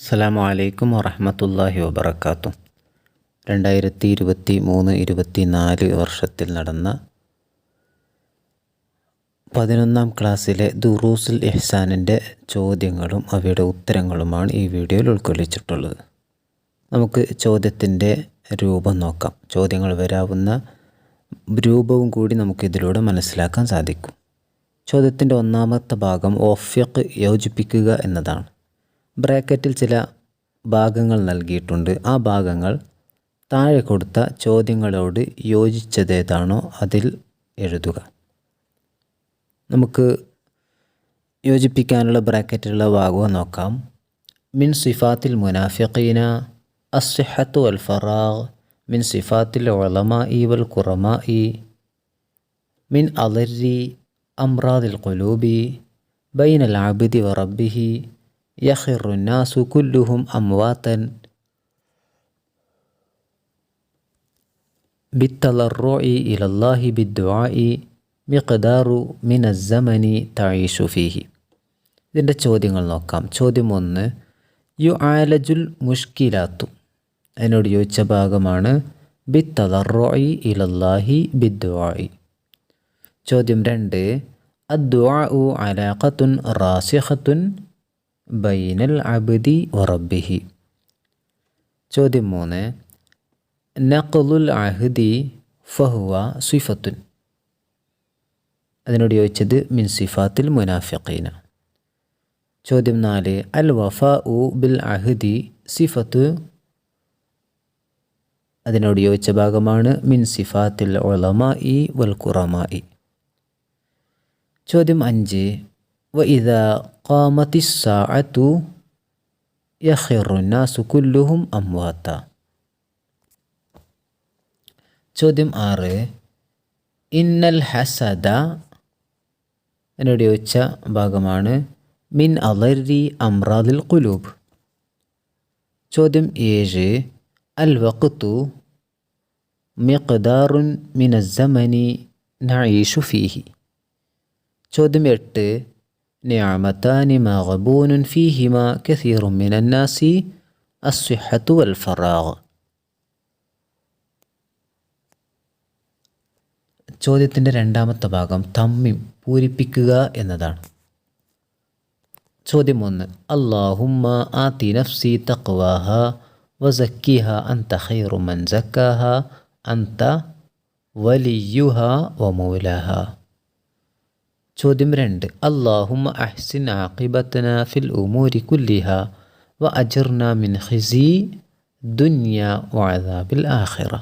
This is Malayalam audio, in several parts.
അസ്സലാമു അലൈക്കും വറഹമത്തല്ലാഹി വബർക്കാത്തു രണ്ടായിരത്തി ഇരുപത്തി മൂന്ന് ഇരുപത്തി നാല് വർഷത്തിൽ നടന്ന പതിനൊന്നാം ക്ലാസ്സിലെ ദുറൂസുൽ ഇഹ്സാനിന്റെ ചോദ്യങ്ങളും അവയുടെ ഉത്തരങ്ങളുമാണ് ഈ വീഡിയോയിൽ ഉൾക്കൊള്ളിച്ചിട്ടുള്ളത്. നമുക്ക് ചോദ്യത്തിന്റെ രൂപം നോക്കാം. ചോദ്യങ്ങൾ വരാവുന്ന രൂപവും കൂടി നമുക്കിതിലൂടെ മനസ്സിലാക്കാൻ സാധിക്കും. ചോദ്യത്തിന്റെ ഒന്നാമത്തെ ഭാഗം ഓഫ്യക്ക് യോജിപ്പിക്കുക എന്നതാണ്. ബ്രാക്കറ്റിൽ ചില ഭാഗങ്ങൾ നൽകിയിട്ടുണ്ട്. ആ ഭാഗങ്ങൾ താഴെ കൊടുത്ത ചോദ്യങ്ങളോട് യോജിച്ചതേതാണോ അതിൽ എഴുതുക. നമുക്ക് യോജിപ്പിക്കാനുള്ള ബ്രാക്കറ്റിലുള്ള ഭാഗവും നോക്കാം. മിൻ സിഫാത്തിൽ മുനാഫിഖീന അസ്ഹത്തു അൽ ഫറാഗ് മിൻ സിഫാത്തിൽ ഒളമ ഇ വൽ കുറമ ഇ മിൻ അലരി അമ്രാദിൽ കൊലൂബി ബൈനൽ ആബിദി വ റബ്ബിഹി യഖിറു നാസു കുല്ലുഹും അംവാത്തൻ بالتضرع إلى الله بالدعاء مقدار من الزمن تعيش فيه ഇതിൻ്റെ ചോദ്യങ്ങൾ നോക്കാം ചോദ്യം ഒന്ന് യു ആലജുൽ മുഷ്കിലാത്തു അതിനോട് ചോദിച്ച ഭാഗമാണ് ബി തദറോയി ഇലല്ലാഹി ബിദ്വായി ചോദ്യം രണ്ട് അദ്വാഉ അലാഖത്തുൻ റാസിഖത്തുൻ ബൈനൽ അബദി ഒറബിഹി ചോദ്യം മൂന്ന്. നഖലുൽ അഹദി ഫഹുവ സിഫത്തുൻ. അതിനോട് ചോദിച്ചത് മിൻ സിഫാത്തിൽ മുനാഫിഖീന. ചോദ്യം നാല്. അൽ വഫ ഉ ബിൽ അഹദി സിഫത്ത്. അതിനോട് ചോദിച്ച ഭാഗമാണ് മിൻ സിഫാത്തിൽ ഇ വൽ ഖുറമായി ചോദ്യം അഞ്ച്. വ ഇത ഖാമത്തി സാഅത്തു യഖിറുന്നാസു കുല്ലുഹും അംവാത്ത ചോദ്യം ആറ്. ഇന്നൽ ഹസദ എന്നോട് ചോദിച്ച ഭാഗമാണ്. മിൻ അലരി അമ്രാദിൽ കുലൂബ് ചോദ്യം ഏഴ്. അൽ വഖത്തു മിഖ്ദാറുൻ മിന സമനി നഈഷു ഫീഹി. ചോദ്യം എട്ട്. നിഅമത്താനി മഗ്ബൂനുൻ ഫീഹിമ കസീറും മിനന്നാസി അസ്സിഹത്തു വൽ ഫറാഗ് ചോദ്യത്തിൻ്റെ രണ്ടാമത്തെ ഭാഗം തമ്മിം പൂരിപ്പിക്കുക എന്നതാണ് ചോദ്യം ഒന്ന് അള്ളാഹുമ്മ ആത്തി നഫ്സി തഖ്വാഹ വസക്കിഹ അന്ത ഖൈറു മൻ സക്കാഹ അന്ത വലിയുഹ വമൗലാഹ ചോദ്യം രണ്ട്. അള്ളാഹുമ അഹ്സിൻ ആഖിബത്തന ഫിൽ ഉമൂരി കുല്ലിഹ വ അജർന മിൻ ഖിസി ദുന്യ വഅദാബിൽ ആഖിറ.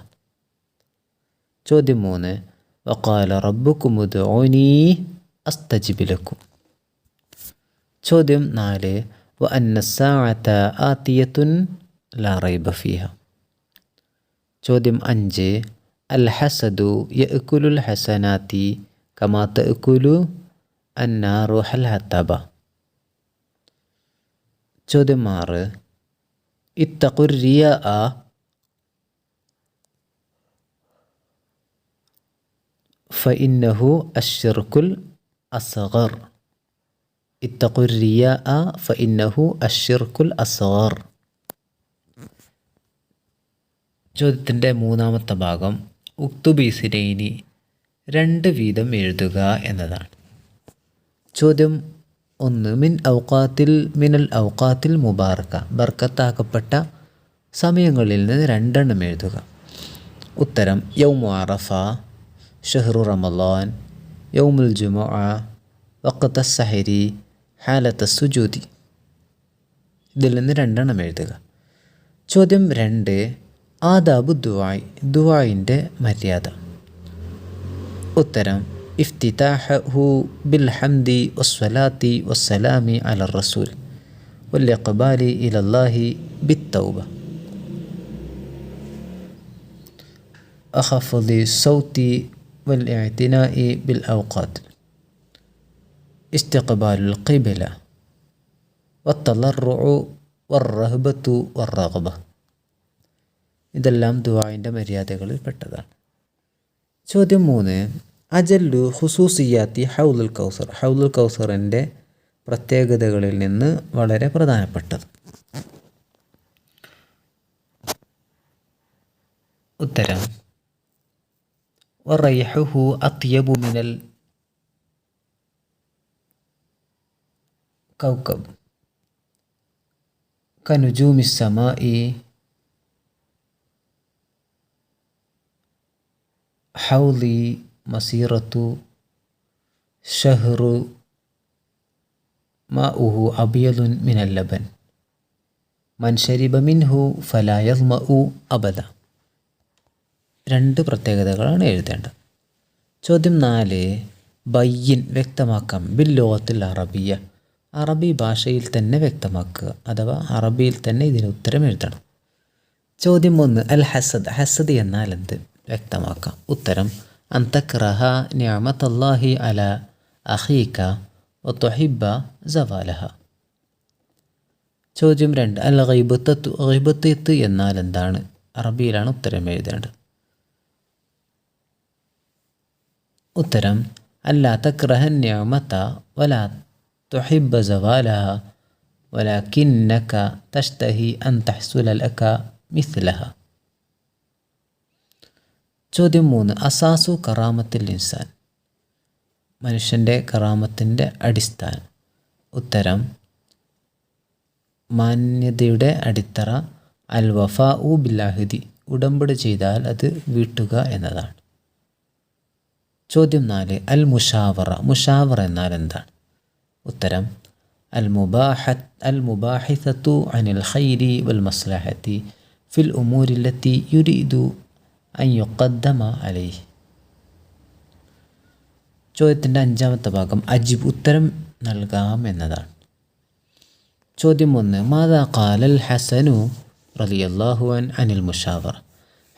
ചോദ്യം മൂന്ന്. വഖാല റബ്ബുക്കും ഉദ്ഊനി അസ്തജിബിലക്കും ചോദ്യം നാല്. വ അന്ന ആത്തിയത്തുൻ ലാ റൈബ ഫീഹ. ചോദ്യം അഞ്ച്. അൽ ഹസദു യഅ്കുലുൽ ഹസനാത്തി കമാ തഅ്കുലു അന്നാറു ഹൽ ചോദ്യം ആറ് ഇത്തഖുർ ആ ഫഇന്നഹു അഷിർക്കുൽ അസഹർ ഇത്തകുറിയ ആ ഫഇന്നഹു അഷിർക്കുൽ അസഹർ ചോദ്യത്തിന്റെ മൂന്നാമത്തെ ഭാഗം ഉക്തുബീസിനെ ഇനി രണ്ട് വീതം എഴുതുക എന്നതാണ്. ചോദ്യം ഒന്ന്. മിൻ ഔക്കാത്തിൽ മിനൽ ഔക്കാത്തിൽ മുബാറക്ക. ബർക്കത്താക്കപ്പെട്ട സമയങ്ങളിൽ നിന്ന് രണ്ടെണ്ണം എഴുതുക. ഉത്തരം യൗമു അറഫ ഷഹ്റു റമലാൻ യൗമുൽ ജുമുഅ വക്കത്ത സഹരി ഹാലത്ത സുജൂതി ഇതിൽ നിന്ന് രണ്ടെണ്ണം എഴുതുക. ചോദ്യം രണ്ട് ആദാബു ദുവായ് ദുവായിന്റെ മര്യാദ. ഉത്തരം ഇഫ്തിതാഹു ബിൽ ഹംദി വസ്വലാത്തി വസ്സലാമി അല റസൂൽ വല്യഖബാലി ഇലല്ലാഹി ബിത്തൗബ أخفض الصوت والاعتناء بالأوقات استقبال القبلة والتضرع والرهبة والرغبة ഇതെല്ലാം ദുവായിൻ്റെ മര്യാദകളിൽ പെട്ടതാണ് ചോദ്യം മൂന്ന് അജല്ലു ഹുസൂസിയാത്തി ഹൗലുൽ കൗസർ. ഹൗലുൽ കൗസറിന്റെ പ്രത്യേകതകളിൽ നിന്ന് വളരെ പ്രധാനപ്പെട്ടത്. ഉത്തരം. വറയ്ഹുഹു അത്യബു മിനൽ കൗക്കബ്. കനുജൂമിസമ ഈ ഹൗലി മസീറത്തു ഷഹ്റു മാഉഹു അബിയലുൻ മിനല്ലബൻ മൻഷരിബ മിൻഹു മ ഉ അബദ. രണ്ട് പ്രത്യേകതകളാണ് എഴുതേണ്ടത്. ചോദ്യം നാല് ബയ്യൻ വ്യക്തമാക്കാം. ബിൽ ലോകത്തിൽ അറബിയ. അറബി ഭാഷയിൽ തന്നെ വ്യക്തമാക്കുക അഥവാ അറബിയിൽ തന്നെ ഇതിന് ഉത്തരം എഴുതണം. ചോദ്യം ഒന്ന് അൽ ഹസദ്. ഹസദ് എന്നാൽ എന്ത്? വ്യക്തമാക്കാം. ഉത്തരം അന്തക്രഹ നിയമത്തല്ലാഹി അല അഹീക്ക ഒത്തൊഹിബ സവാലഹ ചോദ്യം രണ്ട് അൽ ഗൈബത്തത്തു ഗൈബത്തത്ത് എന്നാൽ എന്താണ് അറബിയിലാണ് ഉത്തരം എഴുതേണ്ടത് ഉത്തരം അല്ല തക്രഹൻ നിയമത്ത വല തുഹിബ സവാലഹ ولكنك تشتهي أن تحصل لك مثلها ചോദ്യം മൂന്ന് അസാസു കറാമത്തിൽ ഇൻസാൻ. മനുഷ്യന്റെ കറാമത്തിന്റെ അടിസ്ഥാനം. ഉത്തരം മാന്യതയുടെ അടിത്തറ അൽ വഫ ഉ ബില്ലാഹിദി ഉടമ്പടി ചെയ്താൽ അത് വീട്ടുക എന്നതാണ്. ചോദ്യം നാല് അൽ മുഷാവറ മുഷാവറ എന്നാൽ എന്താണ്? ഉത്തരം അൽ മുബാഹത്ത് അൽ മുബാഹിസത്തു അനിൽ ഖൈരി വൽ മസ്ലഹത്തി ഫിൽ ഉമൂരില്ലത്തി യുരീദു അൻ യുക്കദ്ദമ അലൈഹി ചോദ്യത്തിന്റെ അഞ്ചാമത്തെ ഭാഗം അജിബ് ഉത്തരം നൽകാം എന്നതാണ്. ചോദ്യം ഒന്ന് മാതാ കാലൽ ഹസനു റലിയല്ലാഹു അൻ അനിൽ മുഷാവർ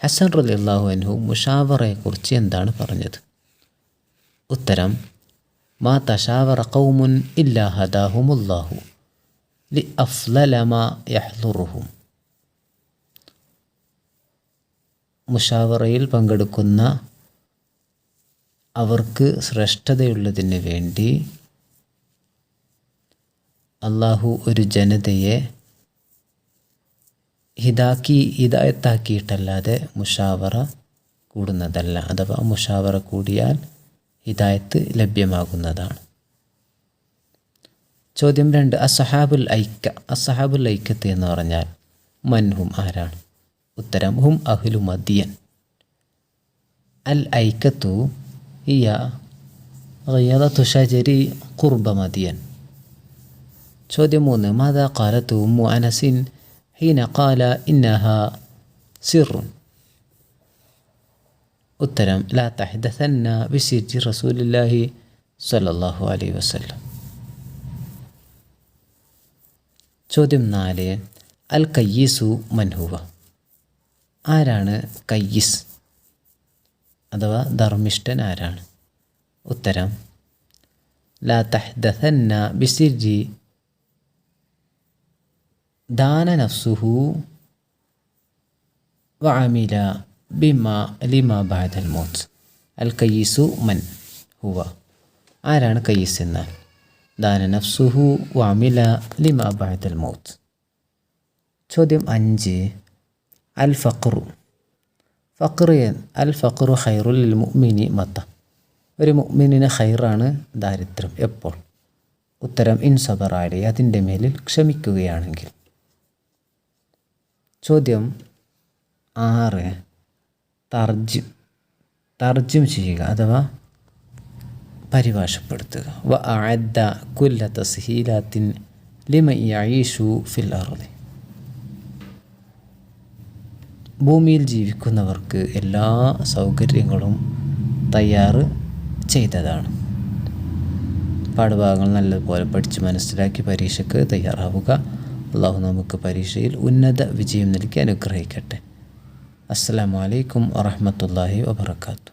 ഹസൻ റലിയല്ലാഹു അൻഹു മുഷാവറയെക്കുറിച്ച് എന്താണ് പറഞ്ഞത്? ഉത്തരം മാ തഷാവറ കൗമുൻ ഇല്ലാ ഹദാഹുമുല്ലാഹു ലി അഫ്ലലമ യഹ്ലുറുഹും മുഷാവറയിൽ പങ്കെടുക്കുന്ന അവർക്ക് ശ്രേഷ്ഠതയുള്ളതിന് വേണ്ടി അള്ളാഹു ഒരു ജനതയെ ഹിതാക്കി ഹിതായത്താക്കിയിട്ടല്ലാതെ മുഷാവറ കൂടുന്നതല്ല. അഥവാ മുഷാവറ കൂടിയാൽ ഹിതായത്ത് ലഭ്യമാകുന്നതാണ്. ചോദ്യം രണ്ട് അസഹാബുൽ ഐക്ക. അസഹാബുൽ ഐക്കത്ത് എന്ന് പറഞ്ഞാൽ മൻഹും ആരാണ്? ഉത്തരം ഹും അഹ്ലു മദിയൻ അൽ ഐക്കത്തു ഹിയ ഗിയദത്തു ഷജരി ഖുർബ മദിയൻ ചോദ്യം മൂന്ന് മാതാ കാലത്തു ഉമ്മു അനസിൻ ഹീന കാല ഇന്നഹ സിറുൻ. ഉത്തരം ലാ തഹദസന്ന ബിസിർജി റസൂലില്ലാഹി സ്വല്ലല്ലാഹു അലൈഹി വസല്ലം. ചോദ്യം നാല് അൽ കയ്യീസു മൻഹുവ. ആരാണ് കയ്യിസ്? അഥവാ ധർമ്മിഷ്ഠൻ ആരാണ്? ഉത്തരം ലാ തഹ്ദസന്ന ബിസിർജി. ദാന നഫ്സുഹു വഅമില ബിമ ലിമ ബാദൽ മോത്ത്. അൽ കയ്യീസു മൻ ഹുവ. ആരാണ് കയ്യീസ് എന്നാൽ ദാന നഫ്സുഹു വഅമില ലിമ ബാദൽ മോത്ത്. ചോദ്യം അഞ്ച് അൽ ഫഖറു ഫഖർ അൽ ഫഖറു ഖൈറുൽ മുഅ്മിനി മത്ത ഒരു മുഅ്മിനിന് ഖൈറാണ് ദാരിദ്ര്യം എപ്പോൾ? ഉത്തരം ഇൻ സബറാലി അതിന്റെ മേലിൽ ക്ഷമിക്കുകയാണെങ്കിൽ. ചോദ്യം ആറ്. തർജിം തർജിം ചെയ്യുക അഥവാ പരിഭാഷപ്പെടുത്തുക. വ അഅദ്ദ കുല്ല തസ്ഹീലാത്തിൻ ലിമ യഈഷു ഫിൽ അർദി. ഭൂമിയിൽ ജീവിക്കുന്നവർക്ക് എല്ലാ സൗകര്യങ്ങളും തയ്യാർ ചെയ്തതാണ്. പാഠഭാഗങ്ങൾ നല്ലതുപോലെ പഠിച്ച് മനസ്സിലാക്കി പരീക്ഷയ്ക്ക് തയ്യാറാവുക. അള്ളാഹു നമുക്ക് പരീക്ഷയിൽ ഉന്നത വിജയം നൽകി അനുഗ്രഹിക്കട്ടെ. അസ്സാം വലൈക്കും വറഹമത്തല്ലാഹി വാബർക്കാത്തു